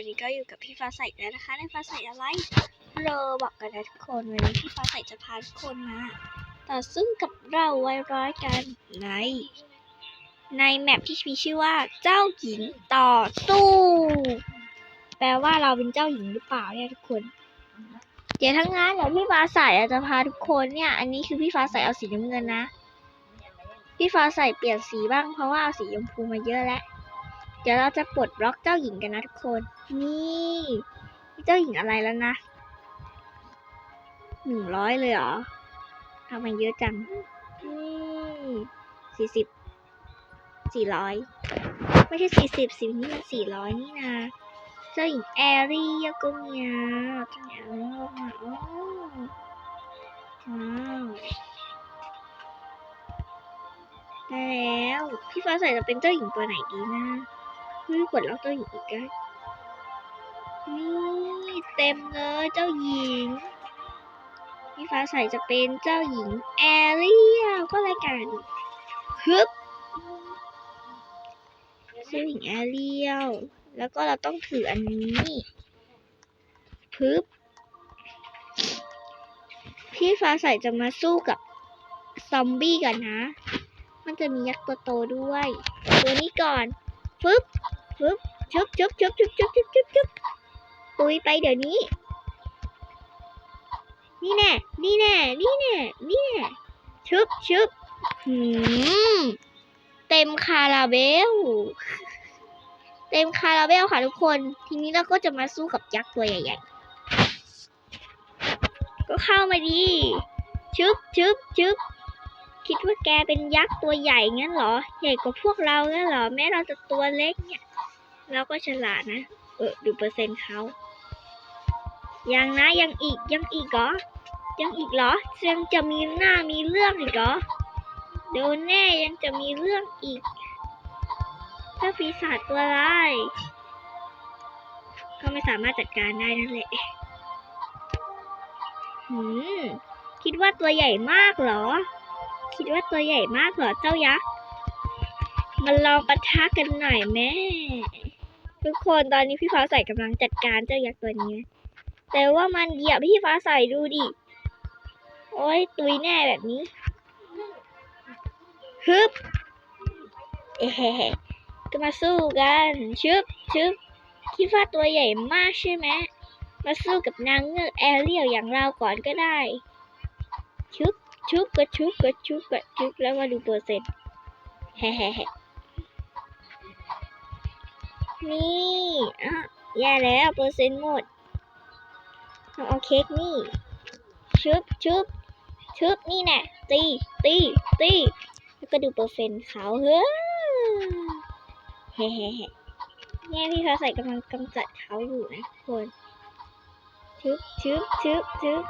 วันนี้ก็อยู่กับพี่ฟ้าใสแล้วนะคะ ในฟ้าใสอะไรฮัลโหลบอกกันนะทุกคนวันนี้พี่ฟ้าใสจะพาทุกคนมาต่อสู้กับเราไว้ร้อยกันใน ในแมปที่มีชื่อว่าเจ้าหญิงต่อสู้ แปลว่าเราเป็นเจ้าหญิงหรือเปล่าเนี่ยทุกคน เดี๋ยวทั้งนั้นเดี๋ยวพี่ฟ้าใสจะพาทุกคนเนี่ย อันนี้คือพี่ฟ้าใสเอาสีน้ำเงินนะ พี่ฟ้าใสเปลี่ยนสีบ้างเพราะว่าเอาสีชมพูมาเยอะแล้ว เดี๋ยวเราจะปลดบล็อกเจ้าหญิงกันนะทุกคนนี่นี่เจ้าหญิงอะไรแล้วนะหนึ่งร้อยเลยเหรอทำไมเยอะจัง นี่สี่สิบสี่ร้อยไม่ใช่สี่สิบสินี่มันสี่ร้อยนี่นะ เจ้าหญิงแอรี่ยกุมียเจ้าหญิงแอรี่ลงมาโอ้ว้าวได้แล้ว พี่ฟ้าใสจะเป็นเจ้าหญิงตัวไหนดีนะ ไม่กดล็อกเจ้าหญิงอีกได้นี่เต็มเลยเจ้าหญิงพี่ฟ้าใสจะเป็นเจ้าหญิงแอเรียลก็รายการฮึบเจ้าหญิงแอเรียลแล้วก็เราต้องถืออันนี้พึบพี่ฟ้าใสจะมาสู้กับซอมบี้กันนะ มันจะมียักษ์ตัวโตด้วย ตัวนี้ก่อนฟึบ ปึ๊บชุบชุบชุบชุบชุบชุบชุบชุบตุยไปเดี๋ยวนี้ นี่แน่ นี่แน่ นี่แน่ นี่แน่ชุบชุบหืมเต็มคาราเบล เต็มคาราเบลค่ะทุกคน ทีนี้เราก็จะมาสู้กับยักษ์ตัวใหญ่ๆ ก็เข้ามาดีชุบชุบชุบคิดว่าแกเป็นยักษ์ตัวใหญ่งั้นเหรอ ใหญ่กว่าพวกเรางั้นเหรอ แม้เราจะตัวเล็กเนี่ย เราก็ฉลาดนะ เออ ดูเปอร์เซ็นต์เขา ยังนะยังอีกยังอีกเหรอ ยังอีกเหรอยังจะมีหน้ามีเรื่องอีกเหรอ โดนแน่ยังจะมีเรื่องอีกถ้าปีศาจตัวร้ายก็ไม่สามารถจัดการได้นั่นแหละหืม คิดว่าตัวใหญ่มากเหรอ คิดว่าตัวใหญ่มากเหรอเจ้ายักษ์มันลองปะทะกันหน่อยแม่ ทุกคนตอนนี้พี่ฟ้าใส่กำลังจัดการเจ้ายักษ์ตัวนี้ แต่ว่ามันเหยียบพี่ฟ้าใส่ดูดิ โอ้ยตุยแน่แบบนี้ ฮึบ เอ๊ะก็มาสู้กันชึบชึบคิดว่าตัวใหญ่มากใช่ไหมมาสู้กับนางเงือกแอเรียลอย่างเราก่อนก็ได้ชึบชึบกระชุบกระชุบกระชุบแล้วมาดูเปอร์เซ็นต์แฮ่แฮ่แฮ่ นี่อะแย่แล้วเปอร์เซ็นต์หมดต้องเอาเค้กนี่ชึบชึบชึบนี่แน่ตีตีตีแล้วก็ดูเปอร์เซ็นต์เขาเฮ้ยเฮ้เฮ้เฮ้เนี่ยพี่ฟ้าใส่กำลังกำจัดเขาอยู่นะทุกคนชึบชึบชึบชึบ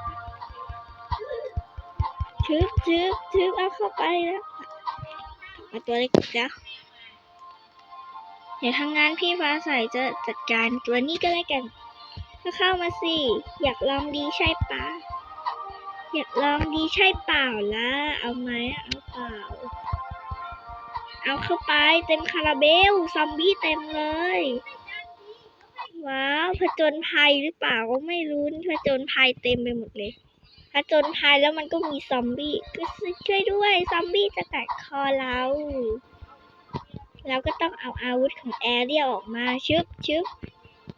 ชึบชึบชึบเอาเข้าไปแล้วมาตัวเล็กอีกแล้ว เดี๋ยวทางงานพี่ฟ้าใสจะจัดการตัวนี้ก็แล้วกันก็เข้ามาสิ อยากลองดีใช่ปะอยากลองดีใช่เปล่าล่ะ เอาไหมเอาเปล่า เอาเข้าไปเต็มคาราเบล ซอมบี้เต็มเลย ว้าวผจญภัยหรือเปล่าก็ไม่รู้ผจญภัยเต็มไปหมดเลยผจญภัยแล้วมันก็มีซอมบี้ก็ช่วยด้วย ซอมบี้จะกัดคอเรา เราก็ต้องเอาอาวุธของแอเรียออกมาชึบชึบ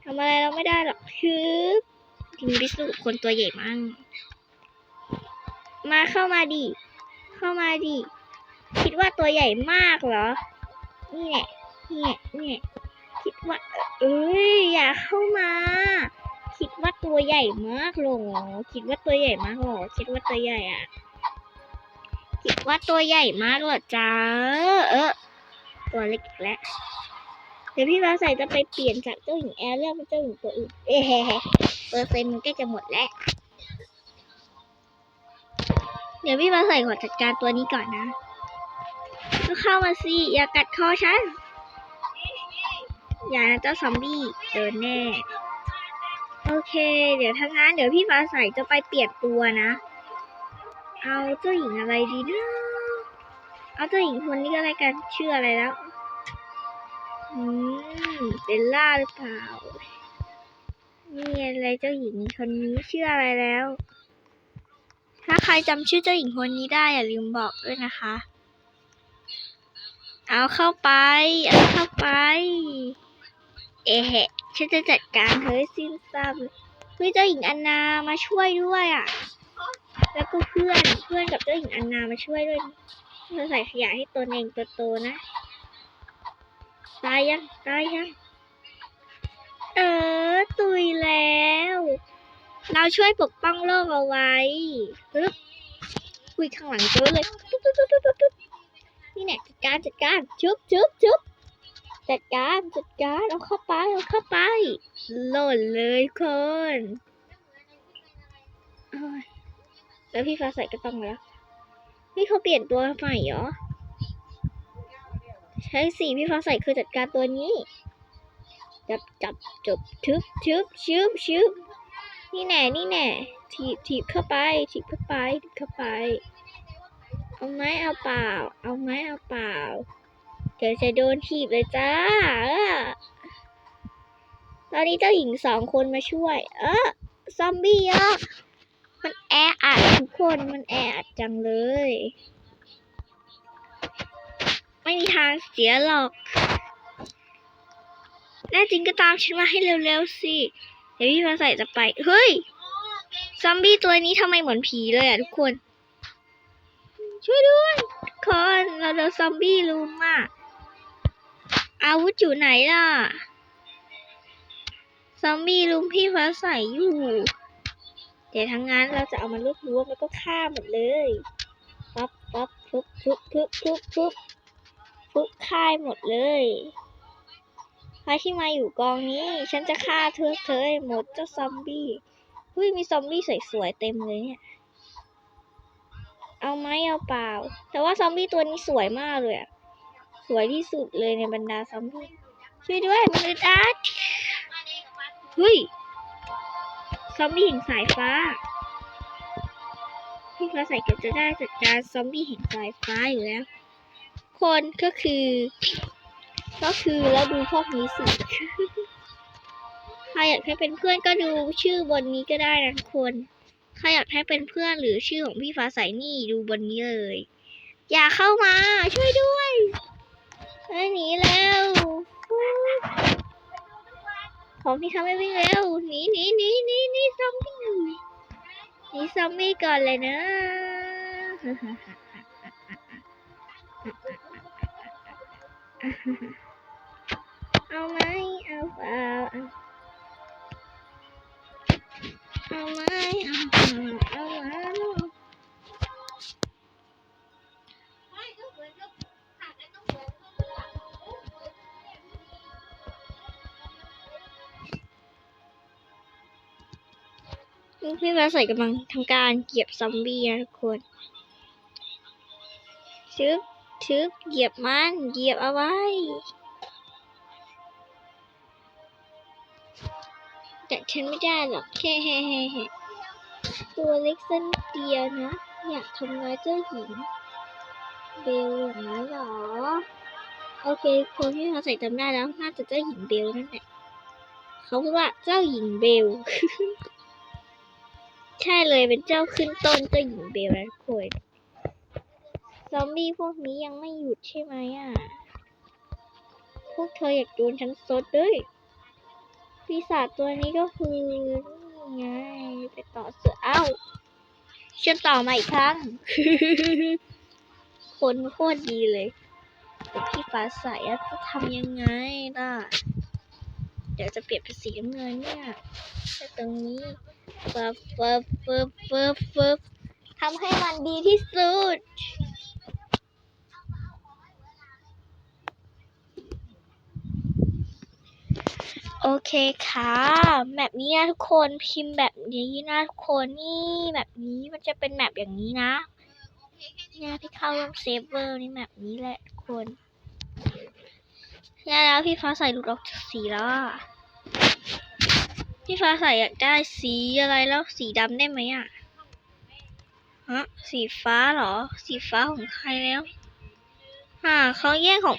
ทำอะไรเราไม่ได้หรอกชึบทีนี้ไปสู้คนตัวใหญ่มั่งมาเข้ามาดิ เข้ามาดิ คิดว่าตัวใหญ่มากเหรอ นี่แหละนี่แหละนี่แหละคิดว่า เอ้ยอย่าเข้ามา คิดว่าตัวใหญ่มากหรอคิดว่าตัวใหญ่มากหรอคิดว่าตัวใหญ่อะคิดว่าตัวใหญ่มากเหรอจ้าเออ ตัวเล็กอีกแล้วเดี๋ยวพี่ฟ้าใสจะไปเปลี่ยนจากเจ้าหญิงแอร์เรียลเป็นเจ้าหญิงตัวอื่นเอ๊ะเปอร์เซ็นต์มันกล้จะหมดแล้ว เดี๋ยวพี่ฟ้าใสขอจัดการตัวนี้ก่อนนะก็เข้ามาสิอย่ากัดคอฉัน อย่านะเจ้าซอมบี้เดินแน่ โอเค เดี๋ยวถ้างั้นเดี๋ยวพี่ฟ้าใสจะไปเปลี่ยนตัวนะ เอาเจ้าหญิงอะไรดีเนะ เอาเจ้าหญิงคนนี้ก็แล้วกันชื่ออะไรแล้วอืมเบลล่าหรือเปล่า นี่อะไรเจ้าหญิงคนนี้ชื่ออะไรแล้ว ถ้าใครจำชื่อเจ้าหญิงคนนี้ได้อย่าลืมบอกด้วยนะคะ เอาเข้าไป เอาเข้าไป เอะเหะฉันจะจัดการเธอสิ้นซากเลยเฮ้ยเจ้าหญิงอันนามาช่วยด้วยอะ แล้วก็เพื่อนเพื่อนกับเจ้าหญิงอันนามาช่วยด้วย เธอใส่ขยะให้ตนเองโตๆนะ ตายยัง ตายยัง เออ ตุยแล้ว เราช่วยปกป้องโลกเอาไว้ปึ๊บคุยข้างหลังเจอเลยปุ๊บปุ๊บปุ๊บปุ๊บปุ๊บนี่แน่จัดการจัดการชุบชุบชุบจัดการจัดการเอาเข้าไปเอาเข้าไป หล่นเลยคนแล้วพี่ฟ้าใส่ก็ต้องแล้ว นี่เขาเปลี่ยนตัวใหม่เหรอ ใช่สิพี่ฟ้าใสคือจัดการตัวนี้ จับจับจบทึบทึบชึบชึบนี่แน่นี่แน่ถีบถีบเข้าไปถีบเข้าไปถีบเข้าไป เอาไหมเอาเปล่า เอาไหมเอาเปล่า เดี๋ยวจะโดนถีบเลยจ้าตอนนี้เจ้าหญิงสองคนมาช่วย เออซอมบี้อะ มันแออัดทุกคนมันแออัดจังเลย ไม่มีทางเสียหรอก แน่จริงก็ตามฉันมาให้เร็วๆสิ เดี๋ยวพี่ฟ้าใสจะไป เฮ้ย ซอมบี้ตัวนี้ทำไมเหมือนผีเลยอะทุกคน ช่วยด้วยคนเราโดนซอมบี้ลุมอะ อาวุธอยู่ไหนล่ะ ซอมบี้ลุมพี่ฟ้าใสอยู่ เดี๋ยวทั้งนั้นเราจะเอามารวบรวมแล้วก็ฆ่าหมดเลยปั๊บปั๊บทุบทุบทุบทุบทุบทุบฆ่าหมดเลยใครที่มาอยู่กองนี้ ฉันจะฆ่าเธอเธอให้หมดเจ้าซอมบี้เฮ้ยมีซอมบี้สวยๆเต็มเลยเนี่ยเอาไหมเอาเปล่า แต่ว่าซอมบี้ตัวนี้สวยมากเลยอะสวยที่สุดเลยในบรรดาซอมบี้ช่วยด้วยมันอึดอัดเฮ้ย ซอมบี้แห่งสายฟ้า พี่ฟ้าใสก็จะได้จัดการซอมบี้แห่งสายฟ้าอยู่แล้ว คนก็คือ ก็คือแล้วดูพวกนี้สิ ใครอยากให้เป็นเพื่อนก็ดูชื่อบนนี้ก็ได้นะคน ใครอยากให้เป็นเพื่อนหรือชื่อของพี่ฟ้าใสนี่ดูบนนี้เลย อย่าเข้ามาช่วยด้วยอ้ยหนีแล้ว ของพี่เขาไม่วิ่งเร็วหนีหนีหนีหนีหนีซอมบี้หนีซอมบี้ก่อนเลยนะเอาไหมเอาเปล่าเอาเอาไหมเอา พี่ฟ้าใส่กำลังทำการเหยียบซอมบี้นะทุกคนชึบชึบเหยียบมันเหยียบเอาไว้ แต่ฉันไม่ได้หรอกแค่แฮ่แฮ่แฮ่ตัวเล็กสั้นเดียวนะ อยากทำร้ายเจ้าหญิงเบลอย่างนั้นหรอ โอเคคนที่เขาใส่จำได้แล้ว น่าจะเจ้าหญิงเบลนั่นแหละเขาพูดว่าเจ้าหญิงเบล ใช่เลยเป็นเจ้าขึ้นต้นเจ้าหญิงเบลนะทุกคนซอมบี้พวกนี้ยังไม่หยุดใช่ไหมอะ พวกเธออยากโดนฉันซดด้วยปีศาจตัวนี้ก็คือนี่ไงไปต่อเสือเอ้าฉันต่อมาอีกครั้ง คนโคตรดีเลยแต่พี่ฟ้าใสอะจะทำยังไงล่ะ เดี๋ยวจะเปลี่ยนเป็นสีน้ำเงินเนี่ยแค่ตรงนี้ ฟึบฟึบฟึบฟึบฟึบทำให้มันดีที่สุด โอเคค่ะแบบนี้นะทุกคนพิมพ์แบบนี้นะทุกคนนี่แบบนี้มันจะเป็นแบบอย่างนี้นะเนี่ยพี่เข้าร่วมเซฟเวอร์นี่แบบนี้แหละทุกคนเนี่ยแล้วพี่ฟ้าใสหลุดออกจากสีแล้วอะ พี่ฟ้าใสอยากได้สีอะไรแล้วสีดำได้ไหมอะฮะสีฟ้าเหรอ สีฟ้าของใครแล้วฮ่าเขาแย่งของ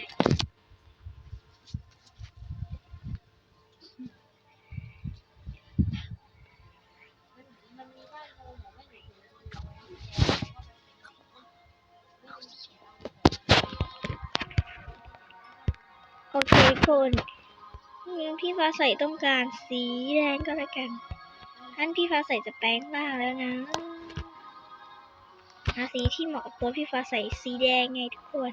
โอเคคุณ งั้นพี่ฟ้าใสต้องการสีแดงก็แล้วกันท่านพี่ฟ้าใสจะแปลงร่างแล้วนะหาสีที่เหมาะกับตัวพี่ฟ้าใสสีแดงไงทุกคน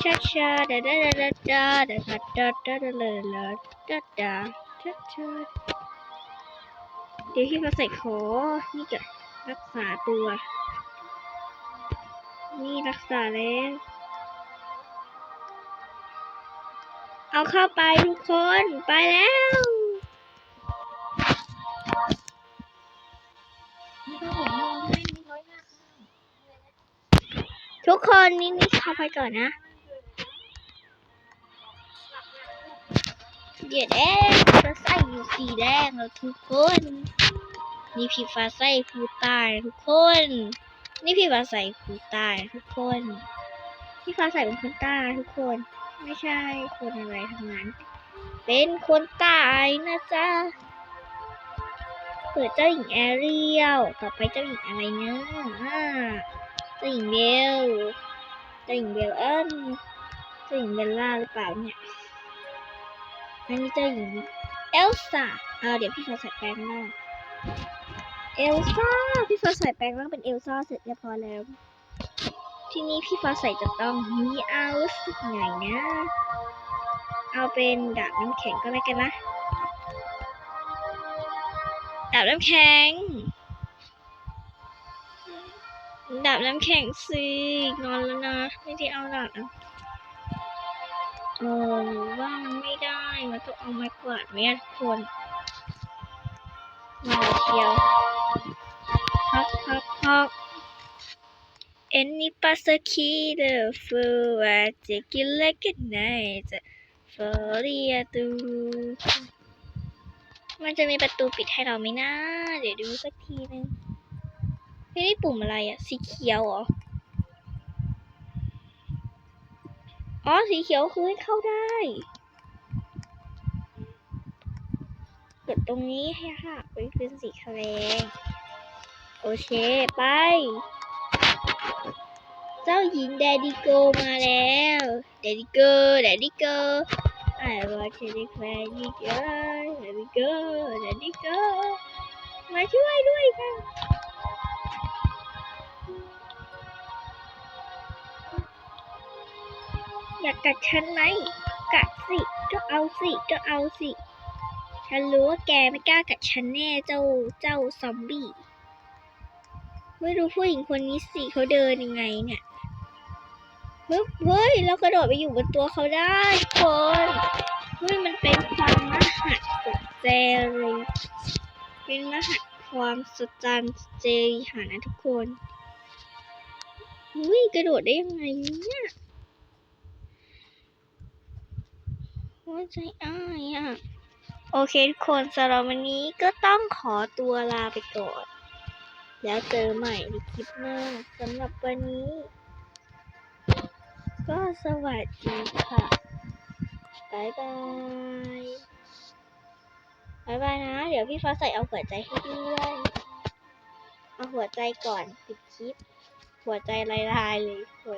ชาชาดาดาดาดาดาดาดาดาดาดาดาดาดาชาชาเดี๋ยวพี่ฟ้าใส่ขอ นี่จะรักษาตัว นี่รักษาแล้ว เอาเข้าไปทุกคนไปแล้ว ทุกคนนี่นี่เข้าไปก่อนนะ เดี๋ยวแดงจะใส่อยู่สีแดงแล้วทุกคน นี่พี่ฟ้าใส่ผู้ตายทุกคน นี่พี่ฟ้าใส่ผู้ตายทุกคน พี่ฟ้าใส่เป็นคนใต้ทุกคน ไม่ใช่คนอะไรทั้งนั้น เป็นคนใต้นะจ๊ะ เปิดเจ้าหญิงแอเรียล ต่อไปเจ้าหญิงอะไรเนะอ่าเจ้าหญิงเบล เจ้าหญิงเบลเอิญเจ้าหญิงเบลล่าหรือเปล่าเนี่ยอันนี้เจ้าหญิงเอลซ่าอ่าเดี๋ยวพี่ฟ้าใส่แปลงร่างเอลซ่า พี่ฟ้าใส่แปลงร่างเป็นเอลซ่าเสร็จเรียบร้อยแล้ว ทีนี้พี่ฟ้าใสจะต้องมีเอาสักหน่อยนะ เอาเป็นดาบน้ำแข็งก็แล้วกันนะดาบน้ำแข็งดาบน้ำแข็งสิงอนแล้วนะไม่ได้เอาดาบน้ำโอ้ว่ามันไม่ได้มันต้องเอาไม้กวาดไว้อะทุกคนมาเชียวฮักฮักฮัก Any passagier for a ticket like a night for the do มันจะมีประตูปิดให้เราไหมนะ เดี๋ยวดูสักทีนึงเฮ้ยนี่ปุ่มอะไรอะสีเขียวเหรอ อ๋อ สีเขียวคือให้เข้าได้ กดตรงนี้ให้ค่ะไปเป็นสีแดงโอเค ไป เจ้าหญิงแดดิโกมาแล้วแดดิโกแดดิโก I want to declare you good แดดิโกแดดิโกมาช่วยด้วยค่ะอยากกัดฉันไหม กัดสิ ก็เอาสิ ก็เอาสิ ฉันรู้ว่าแกไม่กล้ากัดฉันแน่เจ้าเจ้าซอมบี้ ไม่รู้ผู้หญิงคนนี้สิเขาเดินยังไงเนี่ย ฮึบเฮ้ยเรากระโดดไปอยู่บนตัวเขาได้ทุกคนเฮ้ยมันเป็นความมหัศจรรย์เป็นมหัศความสจรรย์เจริหานะทุกคนเฮ้ยกระโดดได้ยังไงเนี่ยหัวใจอ้ายอะโอเคทุกคนสำหรับวันนี้ก็ต้องขอตัวลาไปก่อน แล้วเจอใหม่ในคลิปหน้าสำหรับวันนี้ ก็สวัสดีค่ะบายบาย บายบายนะ เดี๋ยวพี่ฟ้าใส่เอาหัวใจให้ด้วย เอาหัวใจก่อนปิดคลิป หัวใจลายๆเลยหัว